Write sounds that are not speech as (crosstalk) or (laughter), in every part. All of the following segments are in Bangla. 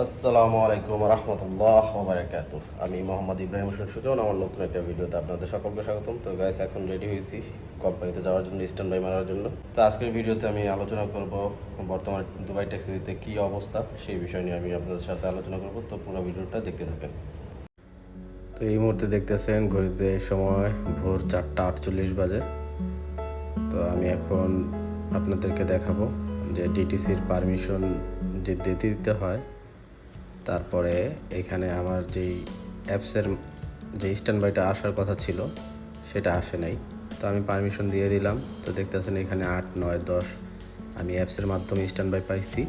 আসসালামু আলাইকুম রহমতুল্লাহ বারাকাত আমি মোহাম্মদ ইব্রাহিম হোসেন সুজন, আমার নতুন একটা ভিডিওতে আপনাদের সকলকে স্বাগতম। তো গাইস এখন রেডি হয়েছি কোম্পানিতে যাওয়ার জন্য স্ট্যান্ড বাই মারার জন্য। তো আজকের ভিডিওতে আমি আলোচনা করব বর্তমানে দুবাই ট্যাক্সি দিতে কী অবস্থা, সেই বিষয় নিয়ে আমি আপনাদের সাথে আলোচনা করব। তো পুরো ভিডিওটা দেখতে থাকেন। তো এই মুহূর্তে দেখতেছেন, ঘড়িতে সময় ভোর চারটা আটচল্লিশ বাজে। তো আমি এখন আপনাদেরকে দেখাবো যে ডিটিসির পারমিশন যে দিতে দিতে হয় তারপরে এখানে আমার যেই অ্যাপসের যে স্ট্যান্ড বাইটা আসার কথা ছিল, সেটা আসে নাই। তো আমি পারমিশন দিয়ে দিলাম। তো দেখতেছেন এখানে আট, নয়, দশ আমি অ্যাপসের মাধ্যমে স্ট্যান্ড বাই পাইছি।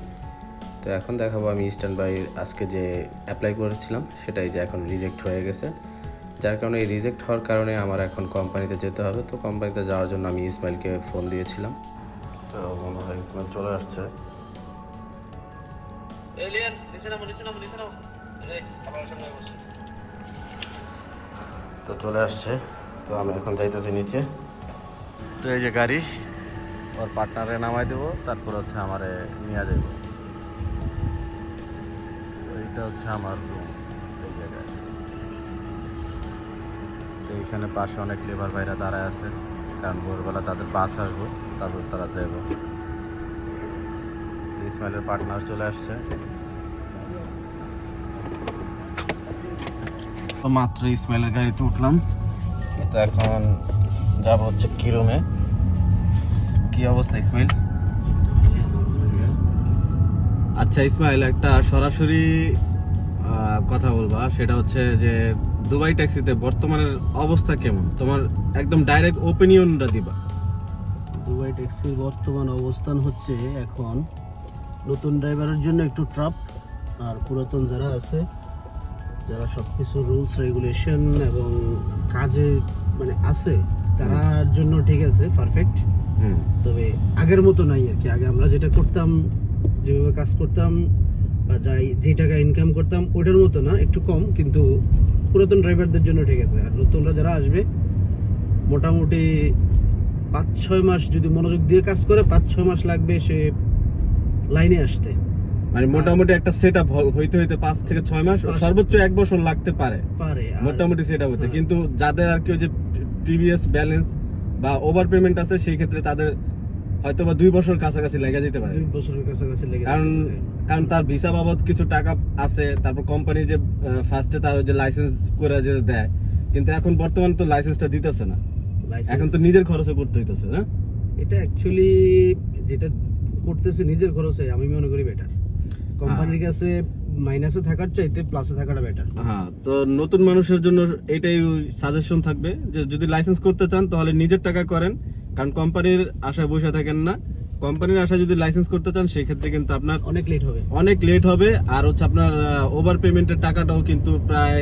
তো এখন দেখাবো আমি স্ট্যান্ড বাই আজকে যে অ্যাপ্লাই করেছিলাম, সেটাই যে এখন রিজেক্ট হয়ে গেছে। যার কারণে এই রিজেক্ট হওয়ার কারণে আমার এখন কোম্পানিতে যেতে হবে। তো কোম্পানিতে যাওয়ার জন্য আমি ইসমাইলকে ফোন দিয়েছিলাম। তো মনে হয় ইসমাইল চলে আসছে। এলিয়ান নিচে নামো নিচে নামো নিচে নামো এই আমার সামনে বসে তো চলে আসছে। তো আমি এখন যাইতেছি নিচে। তো এই যে গাড়ি ওর পার্টনারে নামাই দেবো তারপর হচ্ছে আমারে নিয়ে যাব তো এইটা হচ্ছে আমার রুম এই জায়গায়। তো এইখানে পাশে অনেক লেবার ভাইরা দাঁড়ায় আছে। কারণ ভোরবেলা তাদের বাস আসব তারপর তারা যাব তো ইসমাইলের পার্টনার চলে আসছে। তো মাত্র ইসমাইলের গাড়িতে উঠলাম। তো এখন যাব হচ্ছে কিরুমে। কি অবস্থা ইসমাইল? আচ্ছা ইসমাইল, একটা সরাসরি কথা বলবা। সেটা হচ্ছে যে দুবাই ট্যাক্সিতে বর্তমানের অবস্থা কেমন? তোমার একদম ডাইরেক্ট ওপিনিয়নটা দিবা। দুবাই ট্যাক্সির বর্তমান অবস্থান হচ্ছে এখন নতুন ড্রাইভারের জন্য একটু ট্রাপ আর পুরাতন যারা আছে যারা সব কিছু রুলস রেগুলেশন এবং কাজে মানে আছে তারার জন্য ঠিক আছে পারফেক্ট তবে আগের মতো নাই আর কি। আগে আমরা যেটা করতাম যেভাবে কাজ করতাম বা যাই যে টাকা ইনকাম করতাম ওটার মতো না একটু কম কিন্তু পুরাতন ড্রাইভারদের জন্য ঠিক আছে। আর নতুনরা যারা আসবে মোটামুটি পাঁচ ছয় মাস যদি মনোযোগ দিয়ে কাজ করে পাঁচ ছয় মাস লাগবে সে লাইনে আসতে। মানে মোটামুটি একটা সেট আপ হইতে হইতে পাঁচ থেকে ছয় মাস সর্বোচ্চ এক বছর লাগতে পারে। মোটামুটি সেটা হতে হ্যাঁ। কিন্তু যাদের আর কি ওই যে প্রিভিয়াস ব্যালেন্স বা ওভার পেমেন্ট আছে সেই ক্ষেত্রে তাদের হয়তো বা দুই বছর কাছাকাছি লেগে যেতে পারে। দুই বছরের কাছাকাছি লেগে কারণ কারণ তার ভিসা বাবদ কিছু টাকা আছে তারপর কোম্পানি যে ফার্স্টে তার যে লাইসেন্স করে যে দেয় কিন্তু এখন বর্তমানে তো লাইসেন্সটা দিতেছে না। এখন তো নিজের খরচে করতে হইতেছে না? এটা অ্যাকচুয়ালি যেটা করতেছে নিজের খরচে আমি মনে করি বেটার কোম্পানির কাছে মাইনাসে থাকার চাইতে প্লাসে থাকাটা বেটার হ্যাঁ তো নতুন মানুষের জন্য এটাই সাজেশন থাকবে যে যদি লাইসেন্স করতে চান তাহলে নিজের টাকা করেন কারণ কোম্পানির আশায় বসে থাকেন না। কোম্পানির আশায় যদি লাইসেন্স করতে চান সেই ক্ষেত্রে কিন্তু আপনার অনেক লেট হবে। অনেক লেট হবে আর হচ্ছে আপনার ওভার পেমেন্টের টাকাটাও কিন্তু প্রায়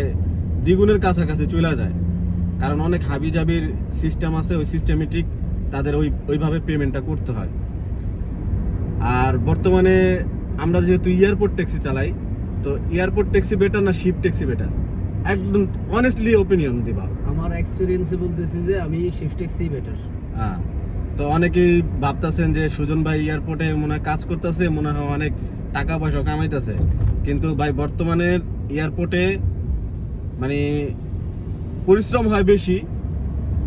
দ্বিগুণের কাছাকাছি চলে যায়। কারণ অনেক হাবি জাবির সিস্টেম আছে ওই সিস্টেমেটিক তাদের ওই ওইভাবে পেমেন্টটা করতে হয়। আর বর্তমানে আমরা যেহেতু এয়ারপোর্ট ট্যাক্সি চালাই তো এয়ারপোর্ট ট্যাক্সি বেটার না শিপ ট্যাক্সি বেটার একদম অনেস্টলি ওপিনিয়ন দিবা। আমার এক্সপিরিয়েন্সে বলতেছি যে আমি শিফট ট্যাক্সি বেটার হ্যাঁ তো অনেকেই ভাবতেছেন যে সুজন ভাই এয়ারপোর্টে মনে হয় কাজ করতেছে মনে হয় অনেক টাকা পয়সা কামাইতেছে। কিন্তু ভাই বর্তমানে এয়ারপোর্টে মানে পরিশ্রম হয় বেশি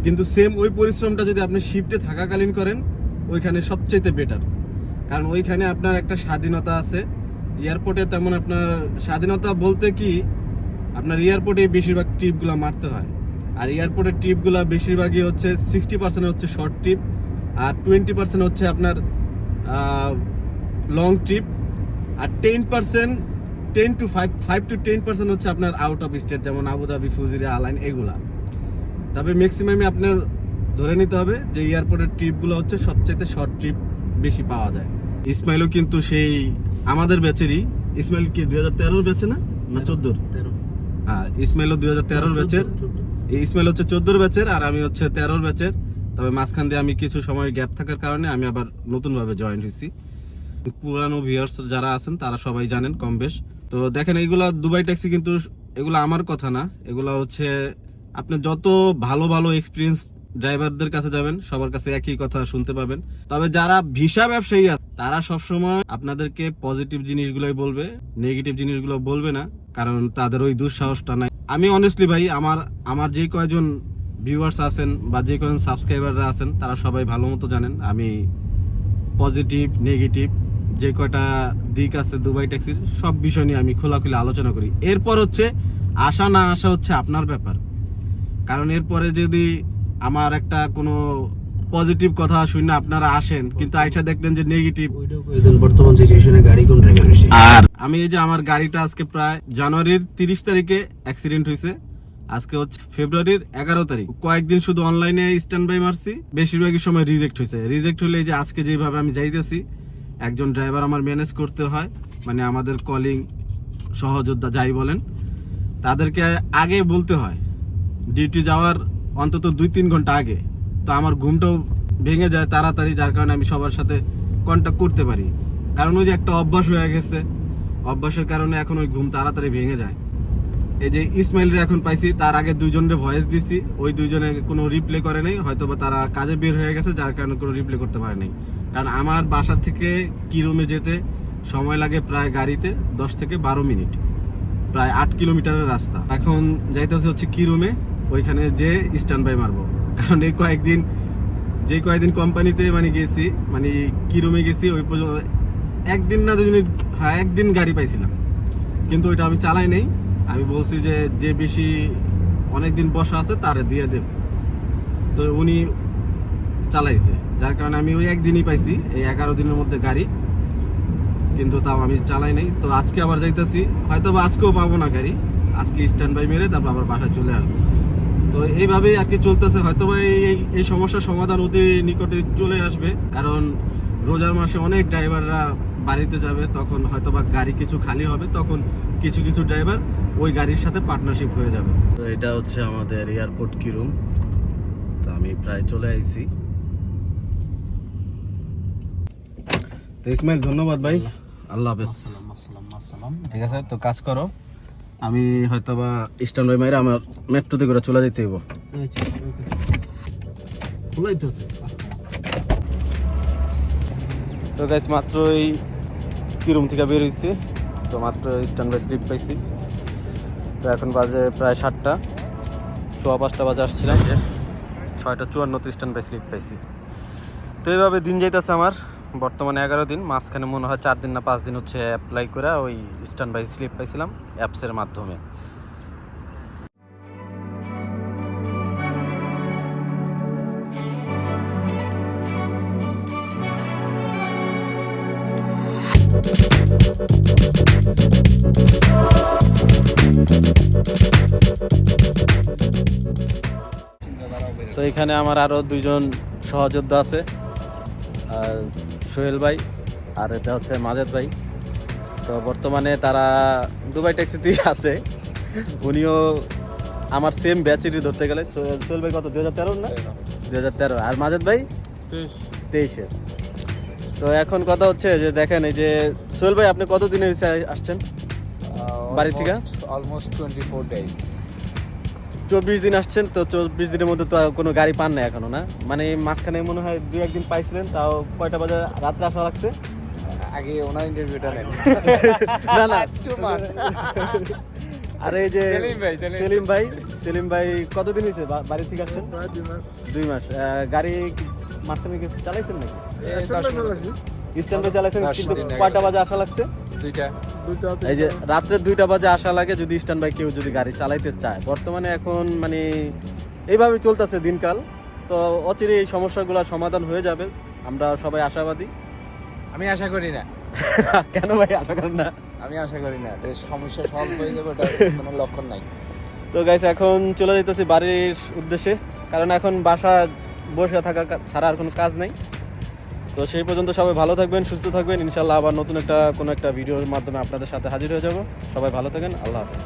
কিন্তু সেম ওই পরিশ্রমটা যদি আপনি শিফটে থাকাকালীন করেন ওইখানে সবচেয়ে বেটার কারণ ওইখানে আপনার একটা স্বাধীনতা আছে। এয়ারপোর্টে তেমন আপনার স্বাধীনতা বলতে কি, আপনার এয়ারপোর্টে বেশিরভাগ ট্রিপগুলো মারতে হয়। আর এয়ারপোর্টের ট্রিপগুলো বেশিরভাগই হচ্ছে সিক্সটি পার্সেন্ট হচ্ছে শর্ট ট্রিপ আর টোয়েন্টি পার্সেন্ট হচ্ছে আপনার long trip R ten percent ten to five five to ten percent হচ্ছে আপনার আউট অফ স্টেট যেমন Abu Dhabi Fujairah Al Ain এগুলা। তবে ম্যাক্সিমামে আপনার ধরে নিতে হবে যে এয়ারপোর্টের ট্রিপগুলো হচ্ছে সবচেয়ে শর্ট ট্রিপ বেশি পাওয়া যায়। ইসমাইলও কিন্তু সেই আমাদের ব্যাচেরই। ইসমাইল কি দুই হাজার তেরোর ব্যাচে না? না চোদ্দোর? তেরো। হ্যাঁ ইসমাইলও দুই হাজার তেরোর ব্যাচের। এই ইসমাইল হচ্ছে চোদ্দোর ব্যাচের আর আমি হচ্ছে তেরোর ব্যাচের। তবে মাঝখান দিয়ে আমি কিছু সময় গ্যাপ থাকার কারণে আমি আবার নতুনভাবে জয়েন হয়েছি। পুরানো ভিউয়ার্স যারা আছেন তারা সবাই জানেন কম বেশ। তো দেখেন এগুলা দুবাই ট্যাক্সি কিন্তু এগুলো আমার কথা না। এগুলা হচ্ছে আপনি যত ভালো ভালো এক্সপিরিয়েন্স ড্রাইভারদের কাছে যাবেন সবার কাছে একই কথা শুনতে পাবেন। তবে যারা ভিসা ব্যবসায়ী আছে তারা সবসময় আপনাদেরকে পজিটিভ জিনিসগুলোই বলবে নেগেটিভ জিনিসগুলো বলবে না, কারণ তাদের ওই দুঃসাহসটা নাই। আমি অনেস্টলি ভাই, আমার আমার যে কয়জন ভিউয়ার্স আছেন বা যে কয়জন সাবস্ক্রাইবাররা আছেন, তারা সবাই ভালো মতো জানেন। আমি পজিটিভ নেগেটিভ যে কয়টা দিক আছে দুবাই ট্যাক্সির, সব বিষয় নিয়ে আমি খোলাখুলি আলোচনা করি। এরপর হচ্ছে, আসা না আসা হচ্ছে আপনার ব্যাপার। কারণ এরপরে যদি আমার একটা কোনো পজিটিভ কথা শুনে আপনারা আসেন কিন্তু আইসা দেখলেন যে নেগেটিভ বর্তমান সিচুয়েশনে গাড়ি কোন আর আমি এই যে আমার গাড়িটা আজকে প্রায় জানুয়ারির তিরিশ তারিখে অ্যাক্সিডেন্ট হয়েছে। আজকে হচ্ছে ফেব্রুয়ারির এগারো তারিখ। কয়েকদিন শুধু অনলাইনে স্ট্যান্ড বাই মারছি বেশিরভাগই সময় রিজেক্ট হয়েছে। রিজেক্ট হলে যে আজকে যেভাবে আমি যাইতেছি একজন ড্রাইভার আমার ম্যানেজ করতে হয় মানে আমাদের কলিং সহযোদ্ধা যাই বলেন তাদেরকে আগে বলতে হয়। ডিউটি যাওয়ার অন্তত দুই তিন ঘণ্টা আগে। তো আমার ঘুমটাও ভেঙে যায় তাড়াতাড়ি, যার কারণে আমি সবার সাথে কন্ট্যাক্ট করতে পারি। কারণ ওই যে একটা অভ্যাস হয়ে গেছে। অভ্যাসের কারণে এখন ওই ঘুম তাড়াতাড়ি ভেঙে যায়। এই যে ইসমাইলরে এখন পাইছি, তার আগে দুইজনের ভয়েস দিছি। ওই দুইজনে কোনো রিপ্লে করে নাই হয়তো বা তারা কাজে বের হয়ে গেছে, যার কারণে কোনো রিপ্লে করতে পারে নাই। কারণ আমার বাসা থেকে কি রুমে যেতে সময় লাগে প্রায় গাড়িতে, দশ থেকে বারো মিনিট। প্রায় আট কিলোমিটারের রাস্তা। এখন যাইতেছে হচ্ছে কি রুমে ওইখানে যে স্ট্যান্ড বাই মারবো। কারণ এই কয়েকদিন, যে কয়েকদিন কোম্পানিতে মানে গেছি মানে কি রুমে গেছি, ওই পর্যন্ত একদিন না দুদিন হ্যাঁ একদিন গাড়ি পাইছিলাম। কিন্তু ওইটা আমি চালাই নেই। আমি বলছি যে যে বেশি অনেক দিন বসা আছে, তারে দিয়ে দেব। তো উনি চালাইছে। যার কারণে আমি ওই একদিনই পাইছি, এই এগারো দিনের মধ্যে গাড়ি। কিন্তু তাও আমি চালাই নাই। তো আজকে আবার যাইতেছি। হয়তো বা আজকেও পাবো না গাড়ি। আজকে স্ট্যান্ড বাই মেরে তারপর আবার বাসায় চলে আসব। তো এইভাবেই আর কি চলতেছে। হয়তো বা এই এই- সমস্যার সমাধান অতি নিকটে চলে আসবে। কারণ রোজার মাসে অনেক ড্রাইভাররা বাড়িতে যাবে তখন হয়তো বা গাড়ি কিছু খালি হবে তখন কিছু কিছু ড্রাইভার ওই গাড়ির সাথে পার্টনারশিপ হয়ে যাবে। তো এটা হচ্ছে আমাদের এয়ারপোর্ট কি রুম তো আমি প্রায় চলে আইছি। তো ইসমাইল ধন্যবাদ ভাই। আল্লাহ। হাফেজ। ঠিক আছে তো কাজ করো। আমি হয়তো বা স্ট্যান্ড বাই মাইরে আমার মেট্রোতে করে চলে যেতে হইব। আচ্ছা খোলাই তো তো গাইস মাত্র এই কি রুম থেকে বের হয়েছি তো মাত্র স্ট্যান্ড বাই স্লিপ পাইছি। তো এখন বাজে প্রায় সাতটা। সোয়া পাঁচটা বাজে আসছিলাম। যে। ছয়টা চুয়ান্নতে স্ট্যান্ড বাই স্লিপ পাইছি। তো এইভাবে দিন যাইতেছে আমার। বর্তমানে এগারো দিন, মাঝখানে মনে হয় চার দিন না পাঁচ দিন হচ্ছে অ্যাপ্লাই করে ওই স্ট্যান্ড বাই স্লিপ পাইছিলাম অ্যাপসের মাধ্যমে। তো এখানে আমার আরও দুইজন সহযোদ্ধা আছে। আর সোহেল ভাই আর এটা হচ্ছে মাজেদ ভাই। তো বর্তমানে তারা দুবাই ট্যাক্সিতেই আছে। উনিও আমার সেম ব্যাচেরই ধরতে গেলে। সোহেল সোহেল ভাই কত দু হাজার তেরো না? দু হাজার তেরো। আর মাজেদ ভাই? তেইশে। তো এখন কথা হচ্ছে যে দেখেন এই যে সোহেল ভাই আপনি কতদিনে হয়েছে আসছেন? বাড়ি থেকে? অলমোস্ট টোয়েন্টি ফোর ডেজ চব্বিশ দিন আসছেন তো চব্বিশ দিনের মধ্যে তো কোনো গাড়ি পান না এখনও না? মানে মাঝখানে মনে হয় দুই একদিন পাইছিলেন তাও কয়টা বাজে রাত্রে আসা লাগছে? আগে ওনার ইন্টারভিউটা নেন। না না. আর এই যে সেলিম ভাই, সেলিম। সেলিম ভাই কতদিন হয়েছে বা- বাড়ি থেকে আসছেন? দুই মাস। আহ, গাড়ি মাঝখানে কি চালাইছেন নাকি। স্ট্যান্ডে চালাইছেন কিন্তু কয়টা বাজে আসা লাগছে? দুইটা। এই যে রাত্রে দুইটা বাজে আসা লাগে যদি স্ট্যান্ড বাই কেউ যদি গাড়ি চালাইতে চায়। বর্তমানে এখন মানে এইভাবে চলতেছে দিনকাল। তো অচিরে এই সমস্যাগুলোর সমাধান হয়ে যাবে। আমরা সবাই আশাবাদী। আমি আশা করি না। (laughs) কেন ভাই আশা করেন না? আমি আশা করি না। সমস্যা সলভ হয়ে যাবে ওটা কোনো লক্ষণ নাই। তো গাইস এখন চলে যেতেছি বাড়ির উদ্দেশ্যে। কারণ এখন বাসা বসে থাকা ছাড়া আর কোনো কাজ নাই। তো সেই পর্যন্ত সবাই ভালো থাকবেন, সুস্থ থাকবেন। ইনশাল্লাহ আবার নতুন একটা, কোনো একটা ভিডিওর মাধ্যমে আপনাদের সাথে হাজির হয়ে যাব। সবাই ভালো থাকেন, আল্লাহ হাফেজ।